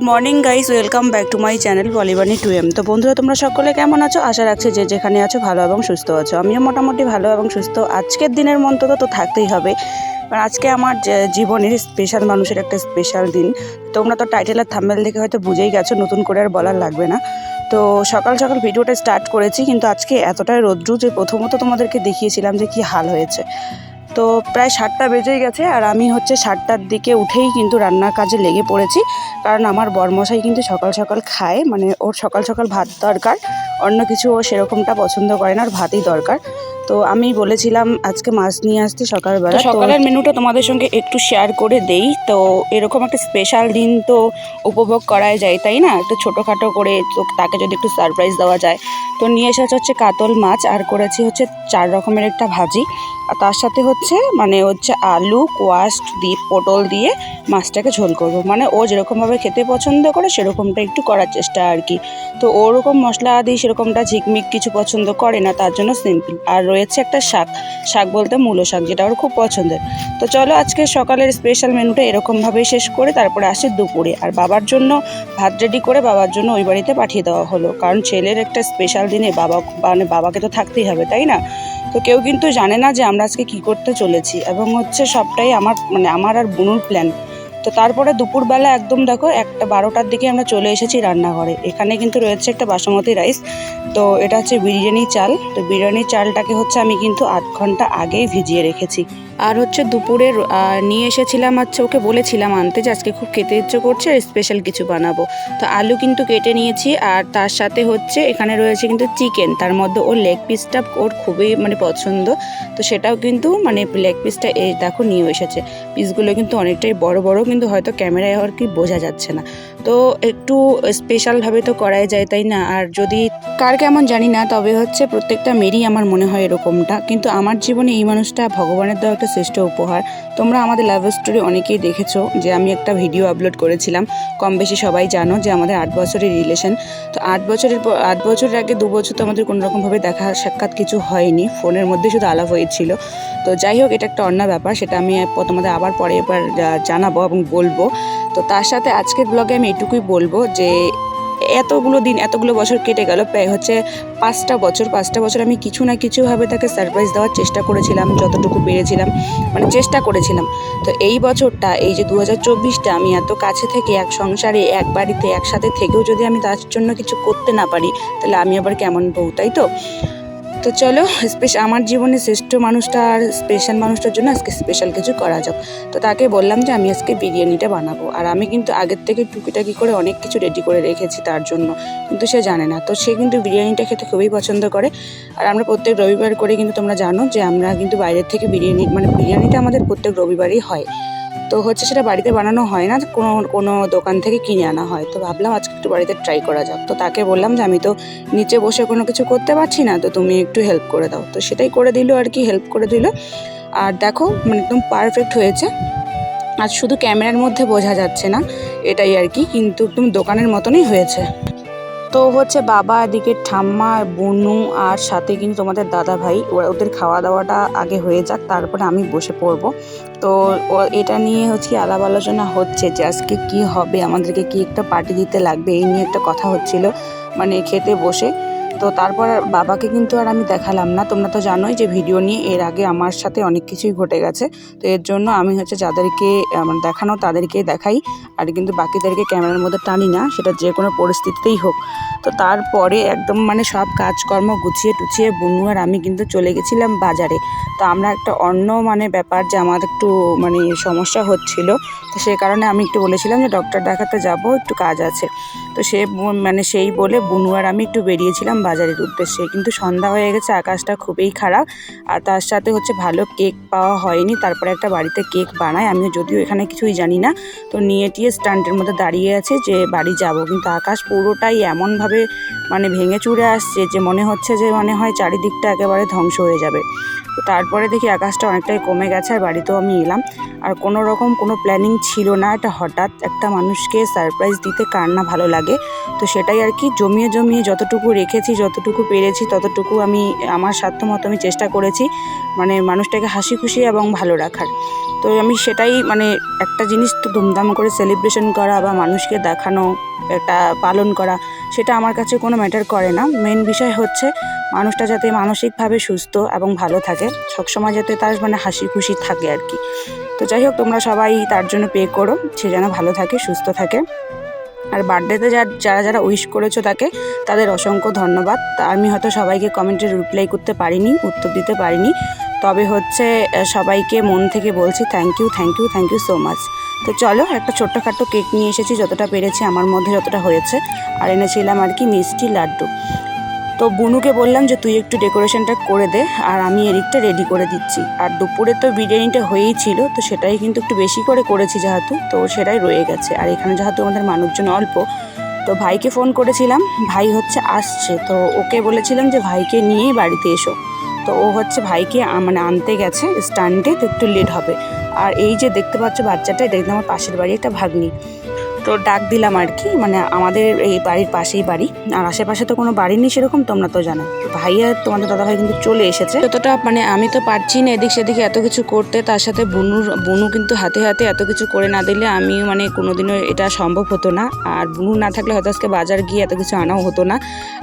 Good morning guys welcome back to my channel বলিবানি টু এম তো বন্ধুরা, তোমরা সকলে কেমন আছো? আশা রাখছি যে যেখানে আছো, ভালো এবং সুস্থ আছো। আমিও মোটামুটি ভালো এবং সুস্থ। আজকের দিনের মতো তো থাকতেই হবে। কারণ আজকে আমার জীবনের স্পেশাল মানুষের একটা স্পেশাল দিন। তোমরা তো টাইটেল আর থাম্বেল দেখে হয়তো বুঝেই গেছো, নতুন করে আর বলার লাগবে না। তো সকাল সকাল ভিডিওটা স্টার্ট করেছি, কিন্তু আজকে এতটাই রৌদ্র যে প্রথমত তোমাদেরকে দেখিয়েছিলাম যে কি হাল হয়েছে। তো প্রায় সাতটা বেজেই গেছে আর আমি হচ্ছে সাতটার দিকে উঠেই কিন্তু রান্নার কাজে লেগে পড়েছি। কারণ আমার বরমশাই কিন্তু সকাল সকাল খায় মানে ওর সকাল সকাল ভাত দরকার অন্য কিছু ও সেরকমটা পছন্দ করে না আর ভাতই দরকার। তো আমি বলেছিলাম আজকে মাছ নিয়ে আসতে সকালবেলা সকালের মেনুটা তোমাদের সঙ্গে একটু শেয়ার করে দেই। তো এরকম একটা স্পেশাল দিন তো উপভোগ করাই যায় তাই না? একটু ছোটোখাটো করে তো তাকে যদি একটু সারপ্রাইজ দেওয়া যায়। তো নিয়ে এসেছে হচ্ছে কাতল মাছ আর করেছি হচ্ছে চার রকমের একটা ভাজি। আর তার সাথে হচ্ছে মানে হচ্ছে আলু, কোয়াস্ট দিয়ে, পটল দিয়ে মাছটাকে ঝোল করব। মানে ও যেরকমভাবে খেতে পছন্দ করে, সেরকমটা একটু করার চেষ্টা আর কি। তো ওরকম মশলা দিয়ে সেরকমটা ঝিকমিক কিছু পছন্দ করে না, তার জন্য সিম্পল আর রয়েছে একটা শাক। শাক বলতে মূলো শাক, যেটা ওর খুব পছন্দের। তো চলো আজকে সকালের স্পেশাল মেনুটা এরকমভাবেই শেষ করে তারপরে আসে দুপুরে। আর বাবার জন্য ভাত রেডি করে বাবার জন্য ওই বাড়িতে পাঠিয়ে দেওয়া হলো। কারণ ছেলের একটা স্পেশাল দিনে বাবা মানে বাবাকে তো থাকতেই হবে, তাই না? তো কেউ কিন্তু জানে না যে আমরা আজকে কী করতে চলেছি এবং হচ্ছে সবটাই আমার মানে আমার আর বুনুর প্ল্যান তো তারপরে দুপুরবেলা একদম দেখো একটা, বারোটার দিকে আমরা চলে এসেছি রান্নাঘরে। এখানে কিন্তু রয়েছে একটা বাসমতি রাইস তো এটা হচ্ছে বিরিয়ানি চাল। তো বিরিয়ানি চালটাকে হচ্ছে আমি কিন্তু আধ ঘণ্টা আগেই ভিজিয়ে রেখেছি। আর হচ্ছে দুপুরের আহ, নিয়ে এসেছিলাম আচ্ছা ওকে বলেছিলাম আনতে যে আজকে খুব খেতে ইচ্ছে করছে স্পেশাল কিছু বানাবো। তো আলু কিন্তু কেটে নিয়েছি আর তার সাথে হচ্ছে এখানে রয়েছে কিন্তু চিকেন তার মধ্যে ওর লেগ পিসটা ওর খুবই মানে পছন্দ। তো সেটাও কিন্তু মানে লেগ পিসটা এই দেখো নিয়ে এসেছে। পিসগুলো কিন্তু অনেকটাই বড় বড় কিন্তু হয়তো ক্যামেরায় আর কি বোঝা যাচ্ছে না। তো একটু স্পেশালভাবে তো করাই যায় তাই না? আর যদি কার কেমন জানি না তবে হচ্ছে প্রত্যেকটা মেয়েরই আমার মনে হয় এরকমটা। কিন্তু আমার জীবনে এই মানুষটা ভগবানের দেওয়া একটা শ্রেষ্ঠ উপহার। তোমরা আমাদের লাভ স্টোরি অনেকেই দেখেছ, যে আমি একটা ভিডিও আপলোড করেছিলাম। কম বেশি সবাই জানো যে আমাদের আট বছরের রিলেশন তো আট বছরের পর- আট বছরের আগে দু বছর তো আমাদের কোনো রকমভাবে দেখা সাক্ষাৎ কিছু হয়নি। ফোনের মধ্যে শুধু আলাপ হয়েছিল। তো যাই হোক, এটা একটা অন্য ব্যাপার। সেটা আমি তোমাদের আবার পরে এবার জানাব এবং বলব। তো তার সাথে আজকের ব্লগে আমি এটুকুই বলব যে এতগুলো দিন, এতগুলো বছর কেটে গেল, প্রায় হচ্ছে পাঁচটা বছর পাঁচটা বছর আমি কিছু না কিছুভাবে তাকে সারপ্রাইজ দেওয়ার চেষ্টা করেছিলাম, যতটুকু পেরেছিলাম মানে চেষ্টা করেছিলাম। তো এই বছরটা, এই যে দু হাজার চব্বিশটা, আমি এত কাছে থেকে এক সংসারে, এক বাড়িতে, একসাথে থেকেও যদি আমি তার জন্য কিছু করতে না পারি, তাহলে আমি আবার কেমন বউ, তাই তো? তো চলো স্পেশাল আমার জীবনে শ্রেষ্ঠ মানুষটা আর স্পেশাল মানুষটার জন্য আজকে স্পেশাল কিছু করা যাক। তো তাকে বললাম যে, আমি আজকে বিরিয়ানিটা বানাবো। আর আমি কিন্তু আগের থেকে টুকিটাকি করে অনেক কিছু রেডি করে রেখেছি তার জন্য, কিন্তু সে জানে না। তো সে কিন্তু বিরিয়ানিটা খেতে খুবই পছন্দ করে। আর আমরা প্রত্যেক রবিবার করে কিন্তু তোমরা জানো যে, আমরা কিন্তু বাইরের থেকে বিরিয়ানি মানে বিরিয়ানিটা আমাদের প্রত্যেক রবিবারই হয়। তো হচ্ছে সেটা বাড়িতে বানানো হয় না, কোনো কোনো দোকান থেকে কিনে আনা হয়। তো ভাবলাম আজকে একটু বাড়িতে ট্রাই করা যাক। তো তাকে বললাম যে, আমি তো নিচে বসে কোনো কিছু করতে পারছি না, তো তুমি একটু হেল্প করে দাও। তো সেটাই করে দিল আর কি হেল্প করে দিল। আর দেখো মানে একদম পারফেক্ট হয়েছে। আর শুধু ক্যামেরার মধ্যে বোঝা যাচ্ছে না, এটাই আর কি, কিন্তু একদম দোকানের মতনই হয়েছে। তো হচ্ছে বাবা, এদিকে ঠাম্মা, বনু আর সাথে কিন্তু তোমাদের দাদা ভাই, ওরা ওদের খাওয়া দাওয়াটা আগে হয়ে যাক, তারপরে আমি বসে পড়ব। তো এটা নিয়ে হচ্ছে আলাপ আলোচনা হচ্ছে যে আজকে কী হবে, আমাদেরকে কি একটা পার্টি দিতে লাগবে, এই নিয়ে একটা কথা হচ্ছিল মানে খেতে বসে। তো তারপর বাবাকে কিন্তু আর আমি দেখালাম না। তোমরা তো জানোই যে ভিডিও নিয়ে এর আগে আমার সাথে অনেক কিছুই ঘটে গেছে। তো এর জন্য আমি হচ্ছে যাদেরকে, আমার দেখানো তাদেরকে দেখাই। আর কিন্তু বাকিদেরকে ক্যামেরার মধ্যে টানি না, সেটা যে কোনো পরিস্থিতিতেই হোক। তো তারপরে একদম মানে সব কাজকর্ম গুছিয়ে টুছিয়ে বুনু আর আমি কিন্তু চলে গেছিলাম বাজারে। তো আমরা একটা অন্য মানে ব্যাপার যে আমার একটু মানে সমস্যা হচ্ছিল, তো সেই কারণে আমি একটু বলেছিলাম যে ডক্টর দেখাতে যাব, একটু কাজ আছে। তো সে মানে সেই বলে বুনু আর আমি একটু বেরিয়েছিলাম বাজারের উদ্দেশ্যে। কিন্তু সন্ধ্যা হয়ে গেছে, আকাশটা খুবই খারাপ, আর তার সাথে হচ্ছে ভালো কেক পাওয়া হয়নি। তারপরে একটা বাড়িতে কেক বানায় আমি যদিও এখানে কিছুই জানি না। তো নিয়ে টিয়ে স্ট্যান্ডের মধ্যে দাঁড়িয়ে আছে যে বাড়ি যাব। কিন্তু আকাশ পুরোটাই এমনভাবে মানে ভেঙে চুরে আসছে যে মনে হচ্ছে যে মনে হয় চারিদিকটা একেবারে ধ্বংস হয়ে যাবে। তারপরে দেখি আকাশটা অনেকটাই কমে গেছে আর বাড়িতেও আমি এলাম। আর কোনো রকম কোনো প্ল্যানিং ছিল না। এটা হঠাৎ একটা মানুষকে সারপ্রাইজ দিতে কার না ভালো লাগে। তো সেটাই আর কি, জমিয়ে জমিয়ে যতটুকু রেখেছি, যতটুকু পেরেছি, ততটুকু আমি, আমার সাধ্য মতো আমি চেষ্টা করেছি মানে মানুষটাকে হাসি খুশি এবং ভালো রাখার। তো আমি সেটাই মানে একটা জিনিস তো ধুমধাম করে সেলিব্রেশন করা বা মানুষকে দেখানো, এটা পালন করা সেটা আমার কাছে কোনো ম্যাটার করে না। মেন বিষয় হচ্ছে মানুষটা যাতে মানসিকভাবে সুস্থ এবং ভালো থাকে, সবসময় যাতে তার মানে হাসি খুশি থাকে আর কি। তো যাই হোক, তোমরা সবাই তার জন্য পে করো, সে যেন ভালো থাকে, সুস্থ থাকে। আর বার্থডেতে যারা যারা উইশ করেছ তাকে, তাদের অসংখ্য ধন্যবাদ। আমি হয়তো সবাইকে কমেন্টে রিপ্লাই করতে পারিনি, উত্তর দিতে পারিনি। তবে হচ্ছে সবাইকে মন থেকে বলছি thank you thank you thank you so much তো চলো, একটা ছোট্টখাট্টো কেক নিয়ে এসেছি, যতটা পেরেছি আমার মধ্যে যতটা হয়েছে। আর এনেছিলাম আর কি মিষ্টি লাড্ডু। তো বুনুকে বললাম যে, তুই একটু ডেকোরেশনটা করে দে, আর আমি এদিকটা রেডি করে দিচ্ছি। আর দুপুরে তো বিরিয়ানিটা হয়েই ছিল, তো সেটাই কিন্তু একটু বেশি করে করেছি যেহেতু, তো সেটাই রয়ে গেছে। আর এখানে যেহেতু আমাদের মানুষজন অল্প, তো ভাইকে ফোন করেছিলাম, ভাই হচ্ছে আসছে। তো ওকে বলেছিলাম যে, ভাইকে নিয়েই বাড়িতে এসো। তো ও হচ্ছে ভাইকে মানে আনতে গেছে স্ট্যান্ডে, তো একটু লেট হবে। আর এই যে দেখতে পাচ্ছ বাচ্চাটা এটা কিন্তু আমার পাশের বাড়ি একটা ভাগ্নি। তো ডাক দিলাম আর কি মানে আমাদের এই বাড়ির পাশেই বাড়ি। আর আশেপাশে তো কোনো বাড়ি নেই সেরকম, তোমরা তো জানো। ভাইয়া, তোমাদের দাদাভাই কিন্তু চলে এসেছে। যতটা মানে আমি তো পারছি না এদিক সেদিকে এত কিছু করতে, তার সাথে বুনুর, বুনু কিন্তু হাতে হাতে এত কিছু করে না দিলে আমি মানে কোনোদিনও এটা সম্ভব হতো না। আর বুনু না থাকলে হয়তো আজকে বাজার গিয়ে এত কিছু আনাও হতো না।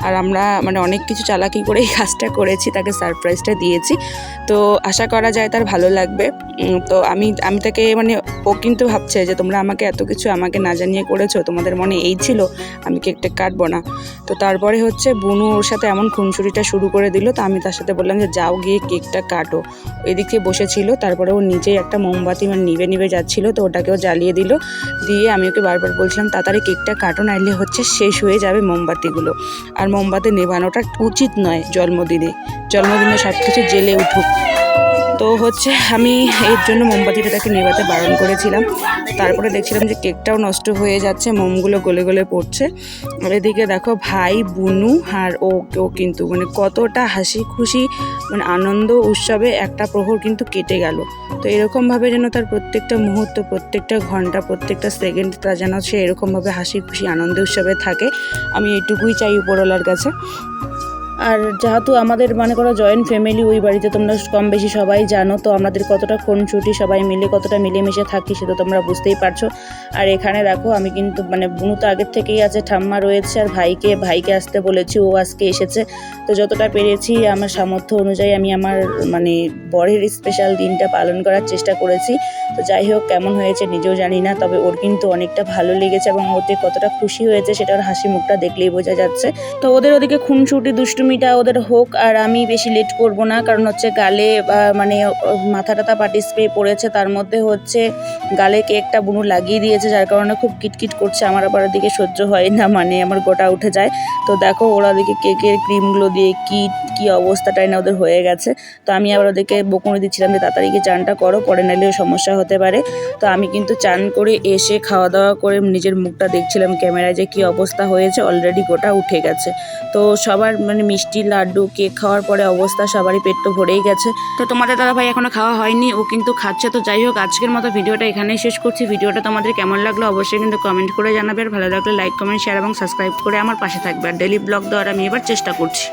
আর আমরা মানে অনেক কিছু চালাকি করে এই কাজটা করেছি, তাকে সারপ্রাইজটা দিয়েছি। তো আশা করা যায় তার ভালো লাগবে। তো আমি আমি তাকে মানে ও কিন্তু ভাবছে যে তোমরা আমাকে এত কিছু আমাকে না জানিয়ে করেছ? তোমাদের মনে এই ছিল? আমি কেকটা কাটবো না। তো তারপরে হচ্ছে বুনু ওর সাথে এমন খুনসুরিটা শুরু করে দিল, তো আমি তার সাথে বললাম যে, যাও গিয়ে কেকটা কাটো। এদিকে বসেছিল, তারপরে ও নিজেই একটা মোমবাতি মানে নিভে নিভে যাচ্ছিল, তো ওটাকেও জ্বালিয়ে দিল। দিয়ে আমি ওকে বারবার বলছিলাম, তাড়াতাড়ি কেকটা কাটো না নাইলে হচ্ছে শেষ হয়ে যাবে মোমবাতিগুলো। আর মোমবাতি নেভানোটা উচিত নয় জন্মদিনে। জন্মদিনে সব কিছু জেলে উঠুক। তো হচ্ছে আমি এর জন্য মোমবাতিটা তাকে নেভাতে বারণ করেছিলাম। তারপরে দেখছিলাম যে কেকটাও নষ্ট হয়ে যাচ্ছে, মোমগুলো গলে গলে পড়ছে। এদিকে দেখো ভাই, বুনু আর ও ও কিন্তু মানে কতটা হাসি খুশি মানে আনন্দ উৎসবে একটা প্রহর কিন্তু কেটে গেল। তো এরকমভাবে যেন তার প্রত্যেকটা মুহূর্ত, প্রত্যেকটা ঘণ্টা, প্রত্যেকটা সেকেন্ড তা যেন সে এরকমভাবে হাসি খুশি, আনন্দ উৎসবে থাকে। আমি এটুকুই চাই উপরওয়ালার কাছে। আর যেহেতু আমাদের মানে করো জয়েন্ট ফ্যামিলি ওই বাড়িতে তোমরা কম বেশি সবাই জানো, তো আমাদের কতটা খুনসুটি সবাই মিলে কতটা মিলেমিশে থাকি সেটা তোমরা বুঝতেই পারছ। আর এখানে দেখো, আমি কিন্তু মানে বুনু তো আগের থেকেই আছে, ঠাম্মা রয়েছে আর ভাইকে ভাইকে আসতে বলেছি, ও আজকে এসেছে। তো যতটা পেরেছি আমার সামর্থ্য অনুযায়ী আমি আমার মানে বরের স্পেশাল দিনটা পালন করার চেষ্টা করেছি। তো যাই হোক, কেমন হয়েছে নিজেও জানি না, তবে ওর কিন্তু অনেকটা ভালো লেগেছে এবং ওতে কতটা খুশি হয়েছে সেটার হাসি মুখটা দেখলেই বোঝা যাচ্ছে। তো ওদের ওদিকে খুনসুটি, দুষ্টুমিটা ওদের হোক, আর আমি বেশি লেট করব না, কারণ হচ্ছে গালে মানে মাথা টাথা পাটি স্প্রে পড়েছে, তার মধ্যে হচ্ছে গালে কেকটা বুনু লাগিয়ে দিয়েছে যার কারণে খুব কিটকিট করছে। আমার আবার ওদিকে সহ্য হয় না মানে আমার গোটা উঠে যায়। তো দেখো, ওরা ওদিকে কেকের ক্রিমগুলো দিয়ে কি কি অবস্থাটাই না ওদের হয়ে গেছে। তো আমি আবার ওদেরকে বকুনি দিচ্ছিলাম যে, তাড়াতাড়ি চানটা করো, পরে নাহলেও সমস্যা হতে পারে। তো আমি কিন্তু চান করে এসে খাওয়া দাওয়া করে নিজের মুখটা দেখছিলাম ক্যামেরায় যে, কি অবস্থা হয়েছে। অলরেডি গোটা উঠে গেছে। তো সবার মানে মিষ্টি লাড্ডু, কেক খাওয়ার পরে অবস্থা, সবারই পেট তো ভরেই গেছে। তো তোমাদের দাদা ভাই এখনও খাওয়া হয়নি, ও কিন্তু খাচ্ছে। তো যাই হোক, আজকের মতো ভিডিওটা এখানেই শেষ করছি। ভিডিওটা তোমাদের কেমন লাগল অবশ্যই কিন্তু কমেন্ট করে জানাবে। আর ভালো লাগলে লাইক কমেন্ট শেয়ার এবং সাবস্ক্রাইব করে আমার পাশে থাকবে। আর ডেলি ব্লগ দেওয়ার আমি এবার চেষ্টা করছি।